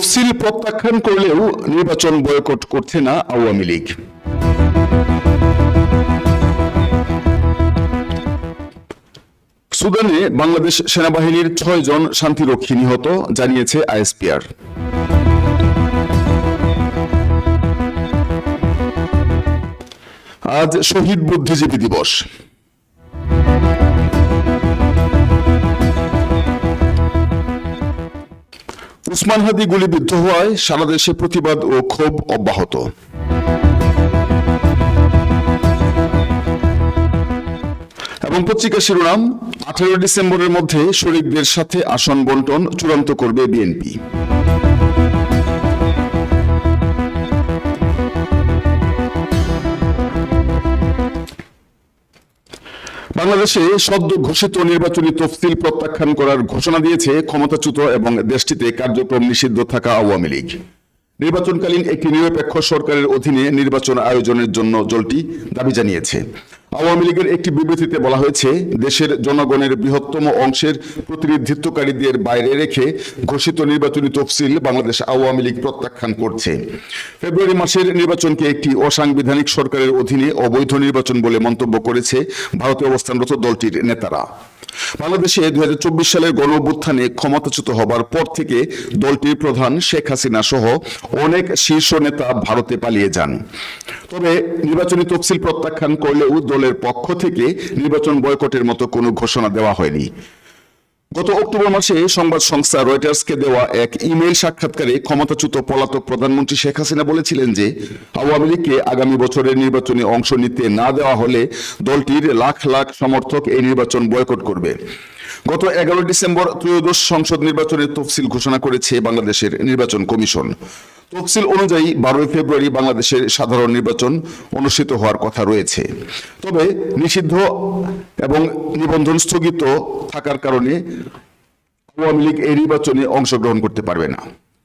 তফসিল প্রত্যাখ্যান করলেও নির্বাচন বয়কট করছে না আওয়ামী লীগ। সুদানে বাংলাদেশ সেনাবাহিনীর ছয় জন শান্তিরক্ষী নিহত, জানিয়েছে আইএসপিআর। আজ শহীদ বুদ্ধিজীবী দিবস। উসমান হাদি গুলিবিদ্ধ হওয়ায় সারা দেশে প্রতিবাদ ও ক্ষোভ অব্যাহত। এবং পত্রিকা শিরোনাম, আঠারো ডিসেম্বরের মধ্যে শরিকদের সাথে আসন বন্টন চূড়ান্ত করবে বিএনপি। বাংলাদেশে সদ্য ঘোষিত নির্বাচনী তফসিল প্রত্যাখ্যান করার ঘোষণা দিয়েছে ক্ষমতাচ্যুত এবং দেশটিতে কার্যক্রম নিষিদ্ধ থাকা আওয়ামী লীগ। নির্বাচনকালীন একটি নিরপেক্ষ সরকারের অধীনে নির্বাচন আয়োজনের জন্য জলটি দাবি জানিয়েছে। আওয়ামী লীগের একটি বিবৃতিতে বলা হয়েছে, দেশের জনগণের বৃহত্তম অংশের প্রতিনিধিত্বকারীদের বাইরে রেখে ঘোষিত নির্বাচনী তফসিল বাংলাদেশ আওয়ামী লীগ প্রত্যাখ্যান করছে। ফেব্রুয়ারি মাসের নির্বাচনকে একটি অসাংবিধানিক সরকারের অধীনে অবৈধ নির্বাচন বলে মন্তব্য করেছে ভারতে অবস্থানরত দলটির নেতারা। বাংলাদেশে দুই সালের গণ ক্ষমতাচ্যুত হবার পর থেকে দলটির প্রধান শেখ হাসিনা সহ অনেক শীর্ষ নেতা ভারতে পালিয়ে যান। তবে নির্বাচনী তফসিল প্রত্যাখ্যান করলেও দলের পক্ষ থেকে নির্বাচন বয়কটের মতো কোনো ঘোষণা দেওয়া হয়নি। গত অক্টোবর মাসে সংবাদ সংস্থা রয়টার্সকে দেওয়া এক ইমেইল সাক্ষাৎকারে ক্ষমতাচ্যুত পলাতক প্রধানমন্ত্রী শেখ হাসিনা বলেছিলেন যে, আওয়ামী লীগকে আগামী বছরের নির্বাচনে অংশ নিতে না দেওয়া হলে দলটির লাখ লাখ সমর্থক এই নির্বাচন বয়কট করবে। গত এগারো ডিসেম্বর ত্রয়োদশ সংসদ নির্বাচনের তফসিল ঘোষণা করেছে বাংলাদেশের নির্বাচন কমিশন। তফসিল অনুযায়ী বারোই ফেব্রুয়ারি বাংলাদেশের সাধারণ নির্বাচন অনুষ্ঠিত হওয়ার কথা রয়েছে। তবে নিষিদ্ধ এবং নিবন্ধন স্থগিত থাকার কারণে আওয়ামী লীগ এই নির্বাচনে অংশগ্রহণ করতে পারবে না।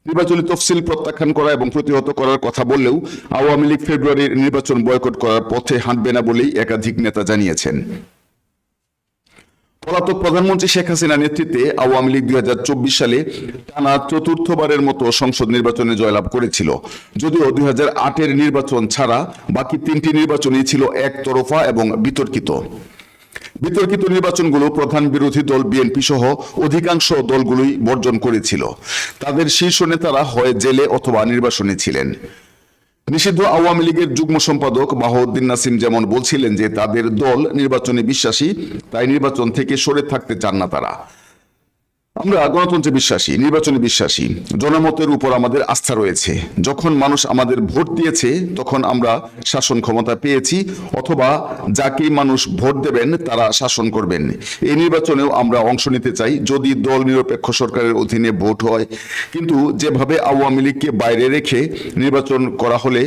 নির্বাচনী তফসিল প্রত্যাখ্যান করা এবং প্রতিহত করার কথা বললেও আওয়ামী লীগ ফেব্রুয়ারির নির্বাচন বয়কট করার পথে হাঁটবে না বলেই একাধিক নেতা জানিয়েছেন। পলাতক প্রধানমন্ত্রী শেখ হাসিনা নেতৃত্বে আওয়ামী লীগ দুই সালে টানা চতুর্থবারের মতো সংসদ নির্বাচনে জয়লাভ করেছিল। যদিও দুই এর নির্বাচন ছাড়া বাকি তিনটি নির্বাচনই ছিল একতরফা এবং বিতর্কিত। বিতর্কিত নির্বাচনগুলো প্রধান বিরোধী দল বিএনপি সহ অধিকাংশ দলগুলোই বর্জন করেছিল। তাদের শীর্ষ নেতারা হয় জেলে অথবা নির্বাসনে ছিলেন। নিষিদ্ধ আওয়ামী লীগের যুগ্ম সম্পাদক বাহাউদ্দিন নাসিম যেমন বলছিলেন যে তাদের দল নির্বাচনে বিশ্বাসী, তাই নির্বাচন থেকে সরে থাকতে চান না তারা। আমরা গণতন্ত্রে বিশ্বাসী, নির্বাচনে বিশ্বাসী, জনমতের উপর আমাদের আস্থা রয়েছে। যখন মানুষ আমাদের ভোট দিয়েছে, তখন আমরা শাসন ক্ষমতা পেয়েছি, অথবা যাকেই মানুষ ভোট দেবেন, তারা শাসন করবেন। এই নির্বাচনেও আমরা অংশ নিতে চাই, যদি দল নিরপেক্ষ সরকারের অধীনে ভোট হয়। কিন্তু যেভাবে আওয়ামী লীগকে বাইরে রেখে নির্বাচন করা হলে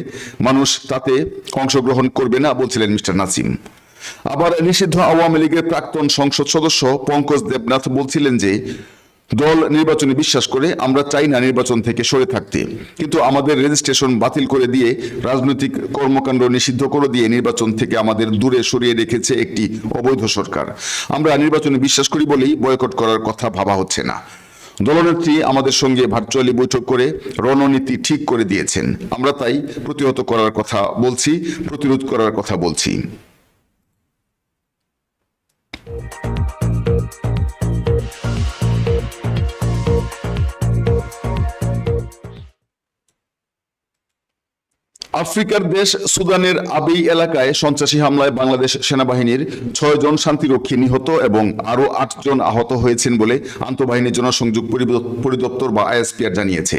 মানুষ তাতে অংশগ্রহণ করবে না বলছিলেন মিস্টার নাসিম। আবার নিষিদ্ধ আওয়ামী লীগের প্রাক্তন সংসদ সদস্য পঙ্কজ দেবনাথ বলছিলেন যে দল নির্বাচনে বিশ্বাস করে আমরা চাই না নির্বাচন থেকে সরে থাকতে। কিন্তু আমাদের রেজিস্ট্রেশন বাতিল করে দিয়ে, রাজনৈতিক কর্মকাণ্ড নিষিদ্ধ করে দিয়ে নির্বাচন থেকে আমাদের দূরে সরিয়ে রেখেছে একটি অবৈধ সরকার। আমরা নির্বাচনে বিশ্বাস করি বলেই বয়কট করার কথা ভাবা হচ্ছে না। দলনেত্রী আমাদের সঙ্গে ভার্চুয়ালি বৈঠক করে রণনীতি ঠিক করে দিয়েছেন। আমরা তাই প্রতিহত করার কথা বলছি, প্রতিরোধ করার কথা বলছি। আফ্রিকার দেশ সুদানের আবেই এলাকায় সন্ত্রাসী হামলায় বাংলাদেশ সেনাবাহিনীর ছয় জন শান্তিরক্ষী নিহত এবং আরও আটজন আহত হয়েছেন বলে আন্তঃবাহিনী জনসংযোগ পরিদপ্তর বা আইএসপিআর জানিয়েছে।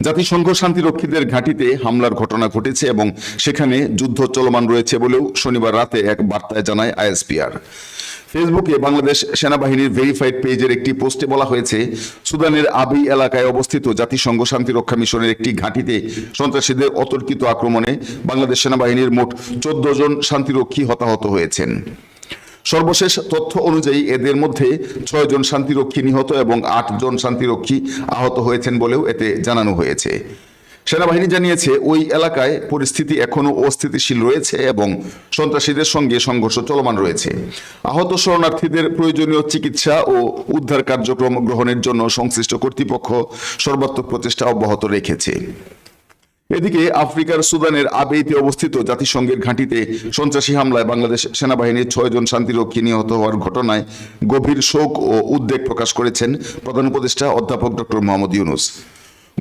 জাতিসংঘ শান্তিরক্ষীদের ঘাঁটিতে হামলার ঘটনা ঘটেছে এবং সেখানে যুদ্ধ চলমান রয়েছে বলেও শনিবার রাতে এক বার্তায় জানায় আইএসপিআর। ফেসবুকে বাংলাদেশ সেনাবাহিনীর ভেরিফাইড পেজের একটি পোস্টে বলা হয়েছে, সুদানের আবি এলাকায় অবস্থিত জাতিসংঘ শান্তিরক্ষা মিশনের একটি ঘাঁটিতে সন্ত্রাসীদের অতর্কিত আক্রমণে বাংলাদেশ সেনাবাহিনীর মোট চোদ্দ জন শান্তিরক্ষী হতাহত হয়েছেন। সর্বশেষ তথ্য অনুযায়ী এদের মধ্যে ছয় জন শান্তিরক্ষী নিহত এবং আট জন শান্তিরক্ষী আহত হয়েছেন বলেও এতে জানানো হয়েছে। সেনাবাহিনী জানিয়েছে, ওই এলাকায় পরিস্থিতি এখনও অস্থিতিশীল রয়েছে এবং সন্ত্রাসীদের সঙ্গে সংঘর্ষ চলমান রয়েছে। আহত শরণার্থীদের প্রয়োজনীয় চিকিৎসা ও উদ্ধার কার্যক্রম গ্রহণের জন্য সংশ্লিষ্ট কর্তৃপক্ষ সর্বাত্মক প্রচেষ্টা অব্যাহত রেখেছে। এদিকে আফ্রিকার সুদানের আবেইতে অবস্থিত জাতিসংঘের ঘাঁটিতে সন্ত্রাসী হামলায় বাংলাদেশ সেনাবাহিনীর ছয়জন শান্তিরক্ষী নিহত হওয়ার ঘটনায় গভীর শোক ও উদ্বেগ প্রকাশ করেছেন প্রধান উপদেষ্টা অধ্যাপক ডক্টর মোহাম্মদ ইউনুস।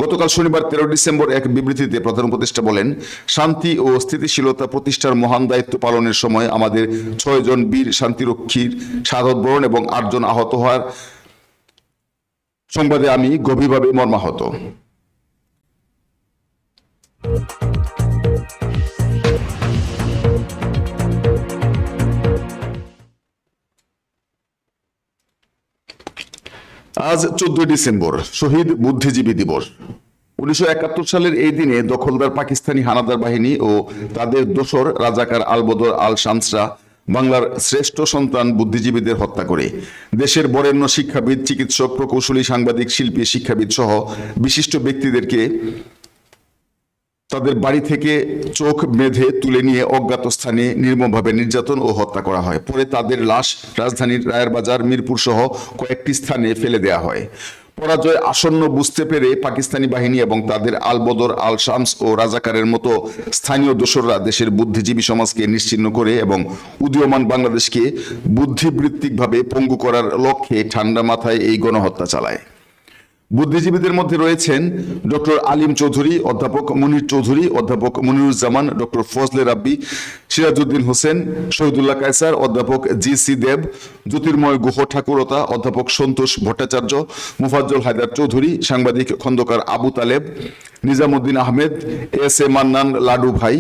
গতকাল শনিবার তেরো ডিসেম্বর এক বিবৃতিতে প্রধান উপদেষ্টা বলেন, শান্তি ও স্থিতিশীলতা প্রতিষ্ঠার মহান দায়িত্ব পালনের সময় আমাদের ছয়জন বীর শান্তিরক্ষীর সাধক বরণ এবং আটজন আহত হওয়ার সংবাদে আমি গভীরভাবে মর্মাহত। আজ চোদ্দই ডিসেম্বর, শহীদ বুদ্ধিজীবী দিবস। উনিশশো একাত্তর সালের এই দিনে দখলদার পাকিস্তানি হানাদার বাহিনী ও তাদের দোসর রাজাকার আলবদর আল শামসরা বাংলার শ্রেষ্ঠ সন্তান বুদ্ধিজীবীদের হত্যা করে। দেশের বরেণ্য শিক্ষাবিদ, চিকিৎসক, প্রকৌশলী, সাংবাদিক, শিল্পী শিক্ষাবিদ সহ বিশিষ্ট ব্যক্তিদেরকে তাদের বাড়ি থেকে চোখ বেঁধে তুলে নিয়ে অজ্ঞাত স্থানে নির্মমভাবে নির্যাতন ও হত্যা করা হয়। পরে তাদের লাশ রাজধানীর রায়ের বাজার মিরপুর সহ কয়েকটি স্থানে ফেলে দেওয়া হয়। পরাজয় আসন্ন বুঝতে পেরে পাকিস্তানি বাহিনী এবং তাদের আলবদর আল শামস ও রাজাকারের মতো স্থানীয় দোসররা দেশের বুদ্ধিজীবী সমাজকে নিশ্চিহ্ন করে এবং উদীয়মান বাংলাদেশকে বুদ্ধিবৃত্তিকভাবে পঙ্গু করার লক্ষ্যে ঠান্ডা মাথায় এই গণহত্যা চালায়। বুদ্ধিজীবীদের মধ্যে রয়েছেন ডক্টর আলিম চৌধুরী, অধ্যাপক মনির চৌধুরী, অধ্যাপক মনিরুজ্জামান, ডক্টর ফজলে রাব্বি, সিরাজউদ্দিন হোসেন, শহীদুল্লাহ কায়সার, অধ্যাপক জি সি দেব, জ্যোতির্ময় গুহ ঠাকুরতা, অধ্যাপক সন্তোষ ভট্টাচার্য, মুফাজ্জল হায়দার চৌধুরী, সাংবাদিক Khandakar Abu Taleb, Nizamuddin Ahmed, S A Mannan Ladu Bhai,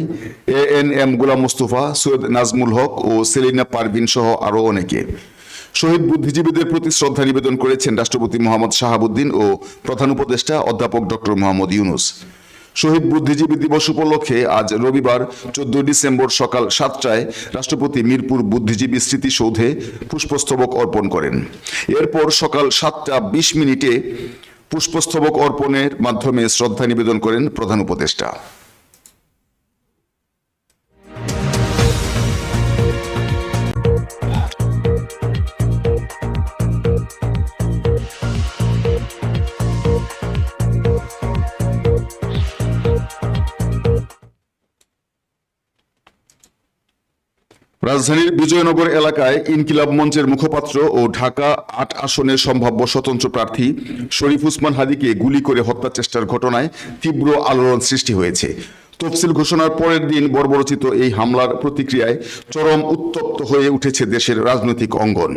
A N M Golam Mustafa, Syed Nazmul Haque ও সেলিনা পারভিন সহ আরও অনেকে। শহীদ বুদ্ধিজীবীদের প্রতি শ্রদ্ধা নিবেদন করেছেন রাষ্ট্রপতি মোহাম্মদ শাহাবুদ্দিন ও প্রধান উপদেষ্টা অধ্যাপক ডক্টর মোহাম্মদ ইউনুস। শহীদ বুদ্ধিজীবী দিবস উপলক্ষে আজ রবিবার চোদ্দ ডিসেম্বর সকাল সাতটায় রাষ্ট্রপতি মিরপুর বুদ্ধিজীবী স্মৃতিসৌধে পুষ্পস্তবক অর্পণ করেন। এরপর সকাল সাতটা বিশ মিনিটে পুষ্পস্তবক অর্পণের মাধ্যমে শ্রদ্ধা নিবেদন করেন প্রধান উপদেষ্টা। রাজধানীর বিজয়নগর এলাকায় ইনকিলাব মঞ্চের মুখপাত্র ও ঢাকা আট আসনের সম্ভাব্য স্বতন্ত্র প্রার্থী শরীফ উসমান হাদিকে গুলি করে হত্যা চেষ্টার ঘটনায় তীব্র আলোড়ন সৃষ্টি হয়েছে। তফসিল ঘোষণার পরের দিন বর্বরচিত এই হামলার প্রতিক্রিয়ায় চরম উত্তপ্ত হয়ে উঠেছে দেশের রাজনৈতিক অঙ্গন।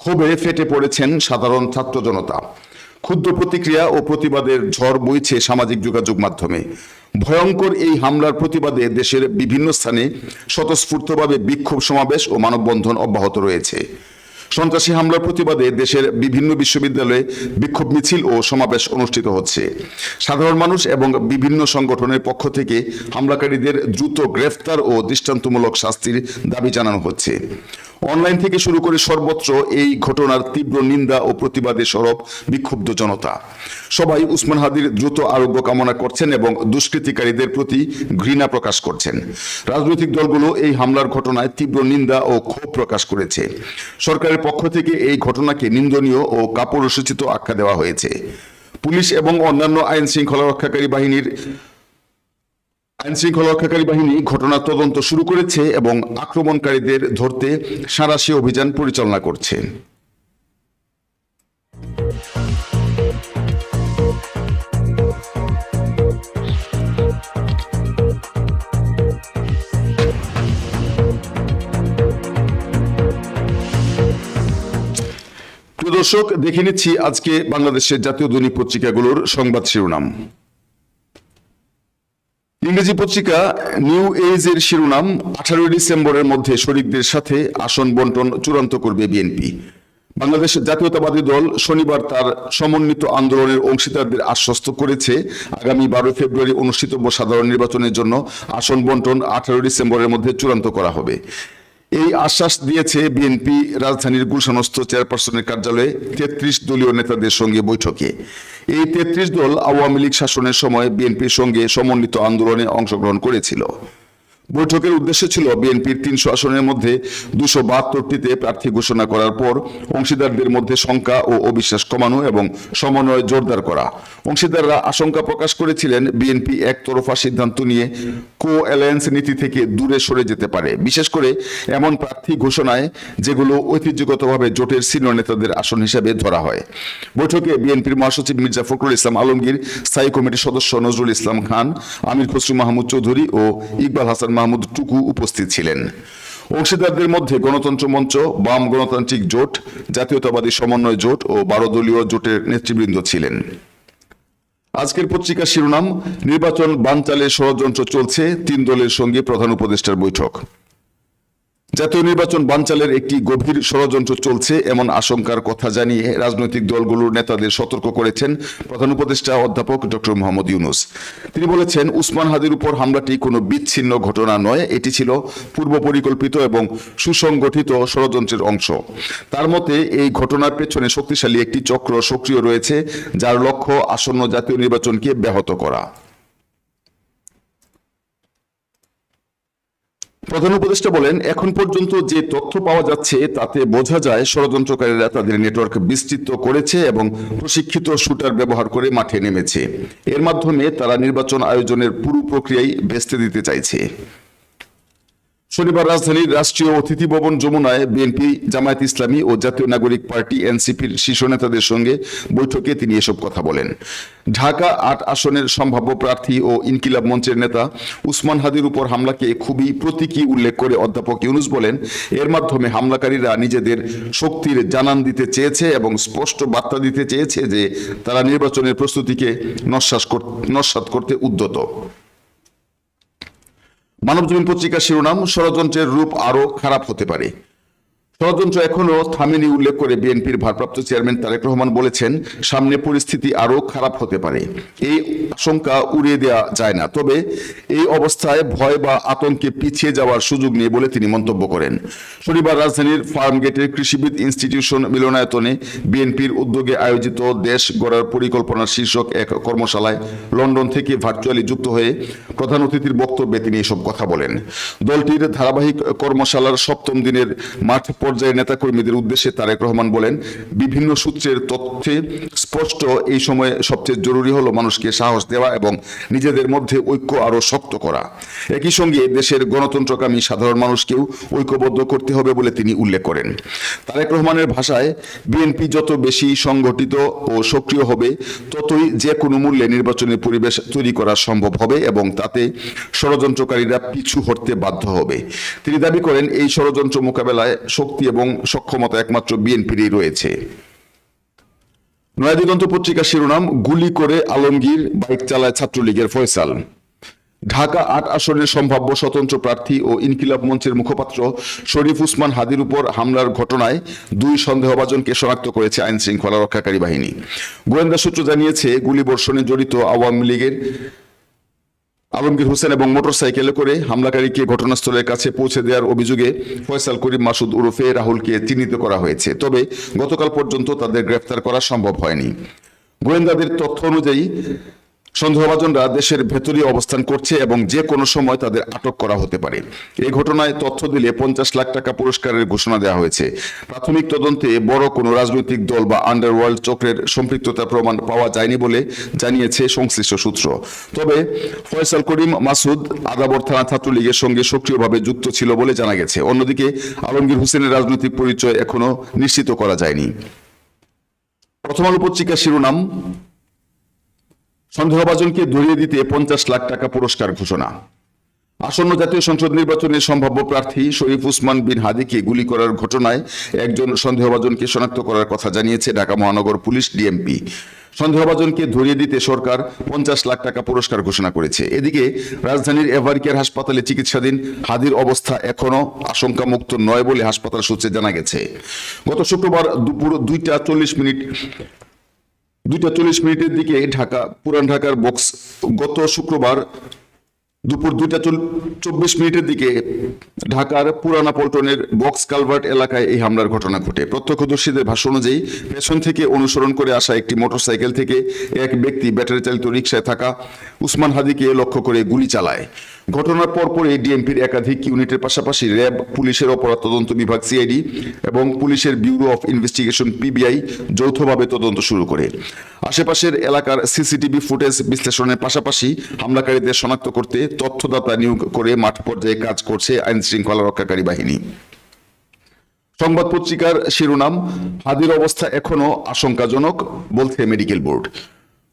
ক্ষোভে ফেটে পড়েছেন সাধারণ ছাত্র জনতা। ক্ষুদ্র প্রতিক্রিয়া ও প্রতিবাদের ঝড় বইছে সামাজিক যোগাযোগ মাধ্যমে। ভয়ঙ্কর এই হামলার প্রতিবাদে দেশের বিভিন্ন স্থানে স্বতঃস্ফূর্তভাবে বিক্ষোভ সমাবেশ ও মানববন্ধন অব্যাহত রয়েছে। সন্ত্রাসী হামলার প্রতিবাদে দেশের বিভিন্ন বিশ্ববিদ্যালয়ে বিক্ষোভ মিছিল ও সমাবেশ অনুষ্ঠিত হচ্ছে। সাধারণ মানুষ এবং বিভিন্ন সংগঠনের পক্ষ থেকে হামলাকারীদের দ্রুত গ্রেফতার ও দৃষ্টান্তমূলক শাস্তির দাবি জানানো হচ্ছে। অনলাইন থেকে শুরু করে সর্বত্র এই ঘটনার তীব্র নিন্দা ও প্রতিবাদে সরব বিক্ষুব্ধ জনতা। সবাই উসমান হাদির দ্রুত আরোগ্য কামনা করছেন এবং দুষ্কৃতিকারীদের প্রতি ঘৃণা প্রকাশ করছেন। রাজনৈতিক দলগুলো এই হামলার ঘটনায় তীব্র নিন্দা ও ক্ষোভ প্রকাশ করেছে। সরকারের পক্ষ থেকে এই ঘটনাকে নিন্দনীয় ও কাপুরুষোচিত আখ্যা দেওয়া হয়েছে। পুলিশ এবং অন্যান্য আইন শৃঙ্খলা রক্ষাকারী বাহিনীর আইন শৃঙ্খলা রক্ষাকারী বাহিনী ঘটনার তদন্ত শুরু করেছে এবং আক্রমণকারীদের ধরতে সাঁড়াশি অভিযান পরিচালনা করছে। দর্শক, দেখে নিচ্ছি আজকে বাংলাদেশের জাতীয় দৈনিক পত্রিকাগুলোর সংবাদ শিরোনাম। ইংরেজি পত্রিকা নিউ এজ এর শিরোনাম, আঠারোই ডিসেম্বরের মধ্যে শরিকদের সাথে আসন বন্টন চূড়ান্ত করবে বিএনপি। বাংলাদেশ জাতীয়তাবাদী দল শনিবার তার সমন্বিত আন্দোলনের অংশীদারদের আশ্বস্ত করেছে। আগামী বারোই ফেব্রুয়ারি অনুষ্ঠিত সাধারণ নির্বাচনের জন্য আসন বন্টন আঠারোই ডিসেম্বরের মধ্যে চূড়ান্ত করা হবে। এই আশ্বাস দিয়েছে বিএনপি রাজধানীর গুলশানস্থ চেয়ারপারসনের কার্যালয়ে তেত্রিশ দলীয় নেতাদের সঙ্গে বৈঠকে। এই তেত্রিশ দল আওয়ামী লীগ শাসনের সময় বিএনপির সঙ্গে সমন্বিত আন্দোলনে অংশগ্রহণ করেছিল। বৈঠকের উদ্দেশ্য ছিল বিএনপির তিনশো আসনের মধ্যে দুশো বাহাত্তরটিতে প্রার্থী ঘোষণা করার পর অংশীদারদের মধ্যে শঙ্কা ও অবিশ্বাস কমানো এবং সমন্বয় জোরদার করা। অংশীদাররা আশঙ্কা প্রকাশ করেছিলেন বিএনপি একতরফা সিদ্ধান্ত নিয়ে কো অ্যালায়েন্স নীতি থেকে দূরে সরে যেতে পারে। বিশেষ করে এমন প্রার্থী ঘোষণায় যেগুলো ঐতিহ্যগতভাবে জোটের সিনিয়র নেতাদের আসন হিসেবে ধরা হয়। বৈঠকে বিএনপির মহাসচিব মির্জা ফখরুল ইসলাম আলমগীর, স্থায়ী কমিটির সদস্য নজরুল ইসলাম খান, আমির খসরু মাহমুদ চৌধুরী ও ইকবাল হাসান মাহমুদ টুকু উপস্থিত ছিলেন। অংশীদারদের মধ্যে গণতন্ত্র মঞ্চ, বাম গণতান্ত্রিক জোট, জাতীয়তাবাদী সমন্বয় জোট ও বারো দলীয় জোটের নেতৃবৃন্দ ছিলেন। আজকের পত্রিকার শিরোনাম, নির্বাচন বানচালের ষড়যন্ত্র চলছে, তিন দলের সঙ্গে প্রধান উপদেষ্টার বৈঠক। জাতীয় নির্বাচন বানচালের একটি গভীর ষড়যন্ত্র চলছে, এমন আশঙ্কার কথা জানিয়ে রাজনৈতিক দলগুলোর নেতাদের সতর্ক করেছেন প্রধান উপদেষ্টা অধ্যাপক ডক্টর মোহাম্মদ ইউনুস। তিনি বলেছেন, উসমান হাদির উপর হামলাটি কোনো বিচ্ছিন্ন ঘটনা নয়, এটি ছিল পূর্ব পরিকল্পিত এবং সুসংগঠিত ষড়যন্ত্রের অংশ। তার মতে, এই ঘটনার পেছনে শক্তিশালী একটি চক্র সক্রিয় রয়েছে, যার লক্ষ্য আসন্ন জাতীয় নির্বাচনকে ব্যাহত করা। প্রধান উপদেষ্টা বলেন, এখন পর্যন্ত যে তথ্য পাওয়া যাচ্ছে তাতে বোঝা যায় ষড়যন্ত্রকারীরা তাদের নেটওয়ার্ক বিস্তৃত করেছে এবং প্রশিক্ষিত শুটার ব্যবহার করে মাঠে নেমেছে। এর মাধ্যমে তারা নির্বাচন আয়োজনের পুরো প্রক্রিয়ায় ভেস্তে দিতে চাইছে। শনিবার রাজধানীর রাষ্ট্রীয় অতিথি ভবন যমুনায় বিএনপি, জামায়াত ইসলামী ও জাতীয় নাগরিক পার্টি, এনসিপির শীর্ষ নেতাদের সঙ্গে বৈঠকে তিনি এসব কথা বলেন। ঢাকা আট আসনের সম্ভাব্য প্রার্থী ও ইনকিলাব মঞ্চের নেতা উসমান হাদির উপর হামলাকে খুবই প্রতীকী উল্লেখ করে অধ্যাপক ইউনুস বলেন, এর মাধ্যমে হামলাকারীরা নিজেদের শক্তির জানান দিতে চেয়েছে এবং স্পষ্ট বার্তা দিতে চেয়েছে যে তারা নির্বাচনের প্রস্তুতিকে নস্বাস নস্যাৎ করতে উদ্যত। মানবজমিন পত্রিকার শিরোনাম ষড়যন্ত্রের রূপ আরও খারাপ হতে পারে। ষড়যন্ত্র এখনও থামেনি উল্লেখ করে বিএনপির ভারপ্রাপ্ত চেয়ারম্যান তারেক রহমান বলেছেন, সামনে পরিস্থিতি আরও খারাপ হতে পারে। এই আশঙ্কা উড়িয়ে দেওয়া যায় না। তবে এই অবস্থায় ভয় বা আতঙ্কে পিছিয়ে যাওয়ার সুযোগ নেই বলে তিনি মন্তব্য করেন। শনিবার রাজধানীর ফার্মগেটের কৃষিবিদ ইনস্টিটিউশন মিলনায়তনে বিএনপির উদ্যোগে আয়োজিত দেশ গড়ার পরিকল্পনার শীর্ষক এক কর্মশালায় লন্ডন থেকে ভার্চুয়ালি যুক্ত হয়ে প্রধান অতিথির বক্তব্যে তিনি এসব কথা বলেন। দলটির ধারাবাহিক কর্মশালার সপ্তম দিনের মাঠ পর্যায়ের নেতাকর্মীদের উদ্দেশ্যে তারেক রহমান বলেন, বিভিন্ন সূত্রের তথ্যে স্পষ্ট এই সময়ে সবচেয়ে জরুরি হলো মানুষকে সাহস দেওয়া এবং নিজেদের মধ্যে ঐক্য আরও শক্ত করা। একই সঙ্গে দেশের গণতন্ত্রকামী সাধারণ মানুষকেও ঐক্যবদ্ধ করতে হবে বলে তিনি উল্লেখ করেন। তারেক রহমানের ভাষায়, বিএনপি যত বেশি সংগঠিত ও সক্রিয় হবে, ততই যে কোনো মূল্যে নির্বাচনের পরিবেশ তৈরি করা সম্ভব হবে এবং তাতে ষড়যন্ত্রকারীরা পিছু হটতে বাধ্য হবে। তিনি দাবি করেন, এই ষড়যন্ত্র মোকাবেলায় শক্তি এবং সক্ষমতা একমাত্র বিএনপিরই রয়েছে। নয়াদিগন্ত পত্রিকার শিরোনাম, গুলি করে আলমগীর বাইক চালায় ছাত্রলীগের ফয়সাল। ঢাকা আট আসনের সম্ভাব্য স্বতন্ত্র প্রার্থী ও ইনকিলাব মঞ্চের মুখপাত্র শরীফ উসমান হাদির উপর হামলার ঘটনায় দুই সন্দেহভাজনকে শনাক্ত করেছে আইন শৃঙ্খলা রক্ষাকারী বাহিনী। গোয়েন্দা সূত্র জানিয়েছে গুলিবর্ষণে জড়িত আওয়ামী লীগের আলমগীর হোসেন এবং মোটরসাইকেলে করে হামলাকারীকে ঘটনাস্থলের কাছে পৌঁছে দেওয়ার অভিযোগে ফয়সাল করিম মাসুদ ওরফে রাহুলকে চিহ্নিত করা হয়েছে। তবে গতকাল পর্যন্ত তাদের গ্রেফতার করা সম্ভব হয়নি। গোয়েন্দাদের তথ্য অনুযায়ী সন্দেহভাজনরা দেশের ভেতরে অবস্থান করছে এবং যে কোনো সময় তাদের আটক করা হতে পারে। এই ঘটনায় তথ্য দিলে পঞ্চাশ লাখ টাকা পুরস্কারের ঘোষণা দেওয়া হয়েছে। প্রাথমিক তদন্তে বড় কোনো রাজনৈতিক দল বা আন্ডারওয়ার্ল্ড চক্রের সম্পৃক্ততার প্রমাণ পাওয়া যায়নি বলে জানিয়েছে সংশ্লিষ্ট সূত্র। তবে ফয়সাল করিম, মাসুদ আদাবর থানা ছাত্রলীগের সঙ্গে সক্রিয়ভাবে যুক্ত ছিল বলে জানা গেছে। অন্যদিকে আলমগীর হোসেনের রাজনৈতিক পরিচয় এখনও নিশ্চিত করা যায়নি। প্রথম আলো শিরোনাম সন্দেহভাজনকে ধরিয়ে দিতে পঞ্চাশ লাখ টাকা পুরস্কার ঘোষণা। আসন্ন জাতীয় সংসদ নির্বাচনে সম্ভাব্য প্রার্থী শরীফ উসমান বিন হাদিকে গুলি করার ঘটনায় একজন সন্দেহভাজনকে শনাক্ত করার কথা জানিয়েছে ঢাকা মহানগর পুলিশ ডিএমপি। সন্দেহভাজনকে ধরিয়ে দিতে সরকার পঞ্চাশ লাখ টাকা পুরস্কার ঘোষণা করেছে। এদিকে রাজধানীর এভারকেয়ার হাসপাতালে চিকিৎসাধীন হাদির অবস্থা এখনও আশঙ্কামুক্ত নয় বলে হাসপাতাল সূত্রে জানা গেছে। গত শুক্রবার দুপুর দুইটা চল্লিশ মিনিট দুইটা চল্লিশ মিনিটের দিকে ঢাকা, পুরান ঢাকার বক্স গত শুক্রবার দুপুর দুইটা চব্বিশ মিনিটের দিকে ঢাকার পুরানা পল্টনের বক্স কালভার্ট এলাকায় এই হামলার ঘটনা ঘটে। প্রত্যক্ষদর্শীদের ভাষ্য অনুযায়ী পেছন থেকে অনুসরণ করে আসা একটি মোটরসাইকেল থেকে এক ব্যক্তি ব্যাটারি চালিত রিকশায় থাকা উসমান হাদিকে লক্ষ্য করে গুলি চালায়। ঘটনার পরপরই ডিএমপির একাধিক ইউনিটের পাশাপাশি র্যাব, পুলিশের অপরাধ তদন্ত বিভাগ, সিআইডি এবং পুলিশের ব্যুরো অফ ইনভেস্টিগেশন, পিবিআই যৌথভাবে তদন্ত শুরু করে। আশেপাশের এলাকার সিসিটিভি ফুটেজ বিশ্লেষণের পাশাপাশি হামলাকারীদের শনাক্ত করতে তথ্যদাতা নিয়োগ করে মাঠ পর্যায়ে কাজ করছে আইন শৃঙ্খলা রক্ষাকারী বাহিনী। সংবাদ পত্রিকার শিরোনাম হাদির অবস্থা এখনও আশঙ্কাজনক, বলছে মেডিকেল বোর্ড।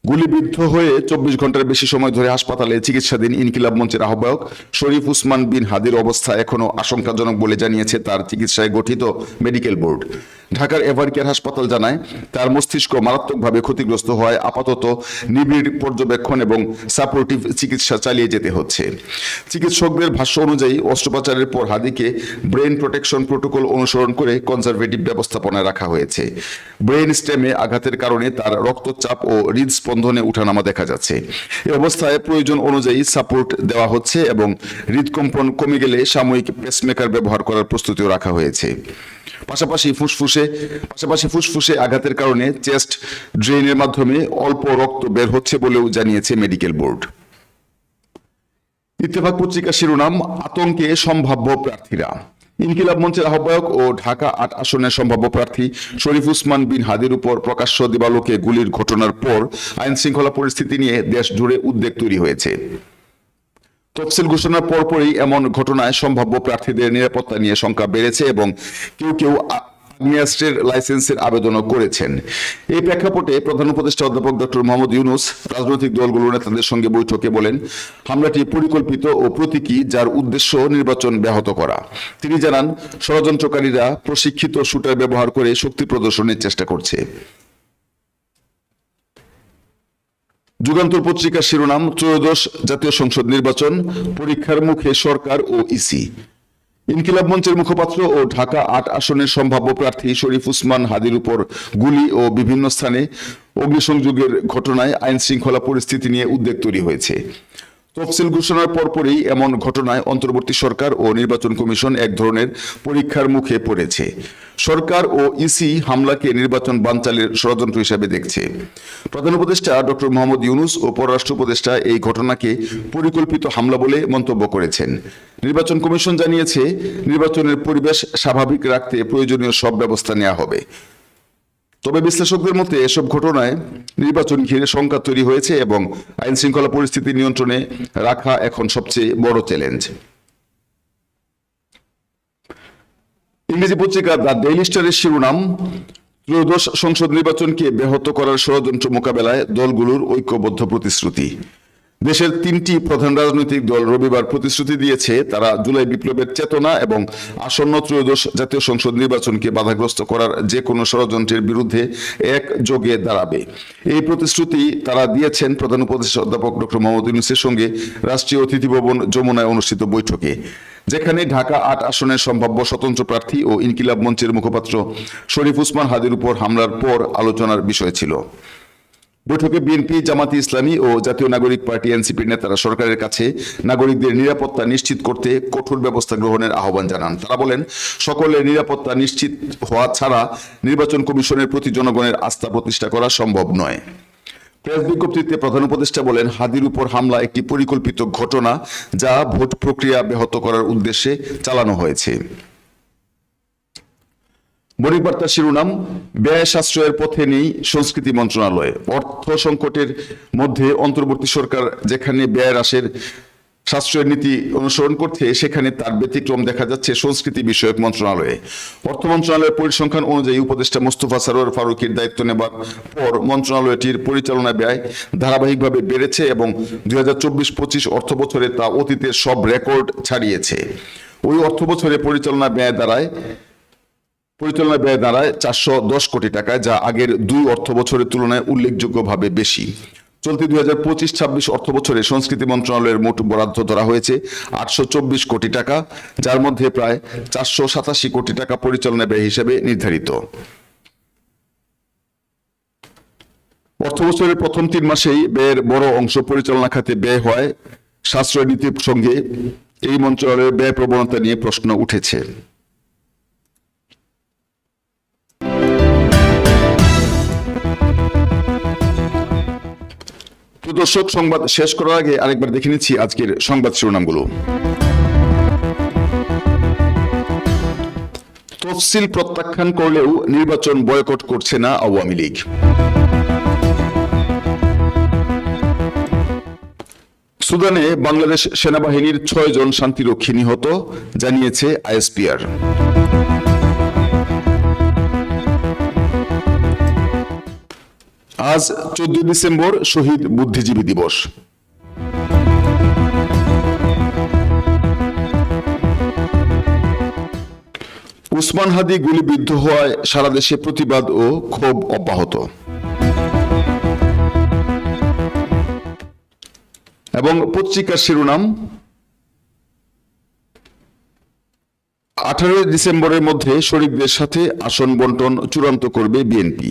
গুলিবিদ্ধ হয়ে চব্বিশ ঘণ্টার বেশি সময় ধরে হাসপাতালে চিকিৎসাধীন ইনকিলাব মঞ্চের আহ্বায়ক শরীফ উসমান বিন হাদির অবস্থা এখনও আশঙ্কাজনক বলে জানিয়েছে তার চিকিৎসায় গঠিত মেডিকেল বোর্ড। ঢাকার এভারকেয়ার হাসপাতাল জানায়, তার মস্তিষ্ক মারাত্মকভাবে ক্ষতিগ্রস্ত হওয়ায় আপাতত নিবিড় পর্যবেক্ষণ এবং সাপোর্টিভ চিকিৎসা চালিয়ে যেতে হচ্ছে। চিকিৎসকদের ভাষ্য অনুযায়ী, অস্ত্রোপচারের পর হাদিকে ব্রেন প্রোটেকশন প্রোটোকল অনুসরণ করে কনজারভেটিভ ব্যবস্থাপনায় রাখা হয়েছে। ব্রেন স্টেমে আঘাতের কারণে তার রক্তচাপ ও হৃদস্পন্দনে উঠানামা দেখা যাচ্ছে। এই অবস্থায় প্রয়োজন অনুযায়ী সাপোর্ট দেওয়া হচ্ছে এবং হৃদকম্পন কমে গেলে সাময়িক পেসমেকার ব্যবহার করার প্রস্তুতিও রাখা হয়েছে। পাশাপাশি ফুসফুসে পাশাপাশি ফুসফুসে আঘাতের কারণে চেস্ট ড্রেনের মাধ্যমে অল্প রক্ত বের হচ্ছে বলেও জানিয়েছে মেডিকেল বোর্ড। ইত্তেফাক পত্রিকা শিরোনাম, আতঙ্কে সম্ভাব্য প্রার্থীরা। ইনকিলাব মঞ্চের আহ্বায়ক ও ঢাকা আট আসনের সম্ভাব্য প্রার্থী শরীফ উসমান বিন হাদির উপর প্রকাশ্য দিবালোকে গুলির ঘটনার পর আইন শৃঙ্খলা পরিস্থিতি নিয়ে দেশ জুড়ে উদ্বেগ তৈরি হয়েছে। তফসিল ঘোষণার পরপরই এমন ঘটনায় সম্ভাব্য প্রার্থীদের নিরাপত্তা নিয়ে শঙ্কা বেড়েছে এবং কেউ কেউ আগ্নেয়াস্ত্রের লাইসেন্সের আবেদনও করেছেন। এই প্রেক্ষাপটে প্রধান উপদেষ্টা অধ্যাপক ডক্টর মোহাম্মদ ইউনুস রাজনৈতিক দলগুলোর নেতাদের সঙ্গে বৈঠকে বলেন, হামলাটি পরিকল্পিত ও প্রতীকী, যার উদ্দেশ্য নির্বাচন ব্যাহত করা। তিনি জানান, ষড়যন্ত্রকারীরা প্রশিক্ষিত শুটার ব্যবহার করে শক্তি প্রদর্শনের চেষ্টা করছে। যুগান্তর পত্রিকার শিরোনাম, ত্রয়োদশ জাতীয় সংসদ নির্বাচন, পরীক্ষার মুখে সরকার ও ইসি। ইনকিলাব মঞ্চের মুখপাত্র ও ঢাকা আট আসনের সম্ভাব্য প্রার্থী শরীফ উসমান হাদির উপর গুলি ও বিভিন্ন স্থানে অগ্নিসংযোগের ঘটনায় আইন শৃঙ্খলা পরিস্থিতি নিয়ে উদ্বেগ তৈরি হয়েছে। তফসিল ঘোষণার পরপরই এমন ঘটনায় অন্তর্বর্তী সরকার ও নির্বাচন কমিশন এক ধরনের পরীক্ষার মুখে পড়েছে। সরকার ও ইসি হামলাকে নির্বাচন বানচালের ষড়যন্ত্র হিসাবে দেখছে। প্রধান উপদেষ্টা ডক্টর মোহাম্মদ ইউনুস ও পররাষ্ট্র উপদেষ্টা এই ঘটনাকে পরিকল্পিত হামলা বলে মন্তব্য করেছেন। নির্বাচন কমিশন জানিয়েছে, নির্বাচনের পরিবেশ স্বাভাবিক রাখতে প্রয়োজনীয় সব ব্যবস্থা নেওয়া হবে। তবে বিশ্লেষকদের মতে, এসব ঘটনায় নির্বাচন ঘিরে শঙ্কা তৈরি হয়েছে এবং আইন শৃঙ্খলা পরিস্থিতি নিয়ন্ত্রণে রাখা এখন সবচেয়ে বড় চ্যালেঞ্জ। ইংরেজি পত্রিকা দ্য ডেইলি স্টারের শিরোনাম, ত্রয়োদশ সংসদ নির্বাচনকে ব্যাহত করার ষড়যন্ত্র মোকাবেলায় দলগুলোর ঐক্যবদ্ধ প্রতিশ্রুতি। দেশের তিনটি প্রধান রাজনৈতিক দল রবিবার প্রতিশ্রুতি দিয়েছে, তারা জুলাই বিপ্লবের চেতনা এবং আসন্ন ত্রয়োদশ জাতীয় সংসদ নির্বাচনকে বাধাগ্রস্ত করার যে কোনো ষড়যন্ত্রের বিরুদ্ধে এক যোগে দাঁড়াবে। এই প্রতিশ্রুতি তারা দিয়েছেন প্রধান উপদেষ্টা অধ্যাপক ডক্টর মোহাম্মদ ইউনুসের সঙ্গে রাষ্ট্রীয় অতিথি ভবন যমুনায় অনুষ্ঠিত বৈঠকে, যেখানে ঢাকা আট আসনের সম্ভাব্য স্বতন্ত্র প্রার্থী ও ইনকিলাব মঞ্চের মুখপাত্র শরীফ উসমান হাদির উপর হামলার পর আলোচনার বিষয় ছিল। বৈঠকে বিএনপি, জামাতি ইসলামী ও জাতীয় নাগরিক পার্টি এনসিপির নেতারা সরকারের কাছে নাগরিকদের নিরাপত্তা নিশ্চিত করতে কঠোর ব্যবস্থা গ্রহণের আহ্বান জানান। তারা বলেন, সকলের নিরাপত্তা নিশ্চিত হওয়া ছাড়া নির্বাচন কমিশনের প্রতি জনগণের আস্থা প্রতিষ্ঠা করা সম্ভব নয়। প্রেস বিজ্ঞপ্তিতে প্রধান উপদেষ্টা বলেন, হাদির উপর হামলা একটি পরিকল্পিত ঘটনা যা ভোট প্রক্রিয়া ব্যাহত করার উদ্দেশ্যে চালানো হয়েছে। বার্তার শিরোনাম, ব্যয় সাশ্রয়ের পথে নেই সংস্কৃতি মন্ত্রণালয়। অর্থ সংকটের মধ্যে অন্তর্বর্তী সরকার যেখানে ব্যয় হ্রাসের সাশ্রয়ের নীতি অনুসরণ করছে, সেখানে তার ব্যতিক্রম দেখা যাচ্ছে সংস্কৃতি বিষয়ক মন্ত্রণালয়ে। অর্থ মন্ত্রণালয়ের পরিসংখ্যান অনুযায়ী উপদেষ্টা মোস্তফা সারোয়ার ফারুকের দায়িত্ব নেবার পর মন্ত্রণালয়টির পরিচালনা ব্যয় ধারাবাহিকভাবে বেড়েছে এবং দুই হাজার চব্বিশ পঁচিশ অর্থ বছরে তা অতীতের সব রেকর্ড ছাড়িয়েছে। ওই অর্থ বছরে পরিচালনা ব্যয় দাঁড়ায় পরিচালনা ব্যয় দাঁড়ায় চারশো দশ কোটি টাকা যা আগের দুই অর্থ বছরের তুলনায় উল্লেখযোগ্যভাবে বেশি। চলতি দুই হাজার পঁচিশ ছাব্বিশ অর্থ বছরে সংস্কৃতি মন্ত্রণালয়ের মোট বরাদ্দ ধরা হয়েছে আটশো চব্বিশ কোটি টাকা, যার মধ্যে প্রায় চারশো সাতাশি কোটি টাকা পরিচালনা ব্যয় হিসেবে নির্ধারিত। অর্থ বছরের প্রথম তিন মাসেই ব্যয়ের বড় অংশ পরিচালনা খাতে ব্যয় হয়। সাশ্রয় নীতির সঙ্গে এই মন্ত্রণালয়ের ব্যয় প্রবণতা নিয়ে প্রশ্ন উঠেছে। দর্শক, সংবাদ শেষ করার আগে আরেকবার দেখে নিচ্ছি আজকের সংবাদ শিরোনামগুলো। তফসিল প্রত্যাখ্যান করলেও নির্বাচন বয়কট করছে না আওয়ামী লীগ। সুদানে বাংলাদেশ সেনাবাহিনীর ছয় জন শান্তিরক্ষী নিহত, জানিয়েছে আইএসপিআর। আজ চোদ্দ ডিসেম্বর শহীদ বুদ্ধিজীবী দিবস। উসমান হাদি গুলিবিদ্ধ হওয়ায় সারা দেশে প্রতিবাদ ও ক্ষোভ অব্যাহত। এবং পত্রিকার শিরোনাম, আঠারোই ডিসেম্বরের মধ্যে শরিকদের সাথে আসন বন্টন চূড়ান্ত করবে বিএনপি।